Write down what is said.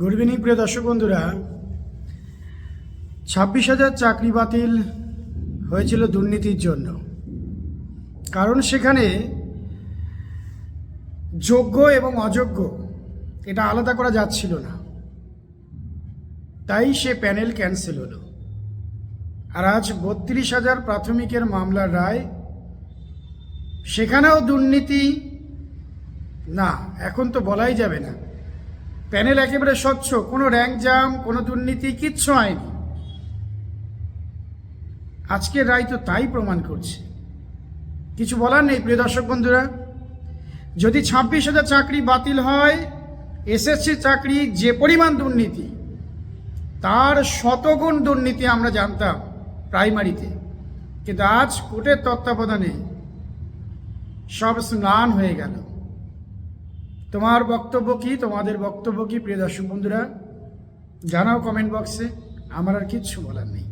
Good প্রিয় দর্শক বন্ধুরা। ছাব্বিশ হাজার চাকরি বাতিল হয়েছিল দুর্নীতির জন্য। কারণ সেখানে যোগ্য এবং অযোগ্য, এটা আলাদা করা যাচ্ছিল না। তাই সে প্যানেল ক্যান্সেল হলো। আর আজ বত্রিশ হাজার প্রাথমিকের মামলার রায়। সেখানেও দুর্নীতি না, এখন তো বলাই যাবে না। প্যানেল একেবারে স্বচ্ছ, কোনো র্যাঙ্ক জাম, কোনো দুর্নীতি, কিচ্ছু হয়নি। আজকের রায় তো তাই প্রমাণ করছে। কিছু বলার নেই, প্রিয় দর্শক বন্ধুরা? যদি ছাব্বিশ হাজার চাকরি বাতিল হয়, এসএসসি চাকরি যে পরিমাণ দুর্নীতি, তার শতগুণ দুর্নীতি আমরা জানতাম প্রাইমারিতে। কিন্তু আজ কোর্টের তত্ত্বাবধানে সব স্নান হয়ে গেল। তোমার বক্তব্য কি? তোমাদের বক্তব্য কি? প্রিয় দর্শক বন্ধুরা, জানাও কমেন্ট বক্সে আমার আর কিচ্ছু বলার নেই।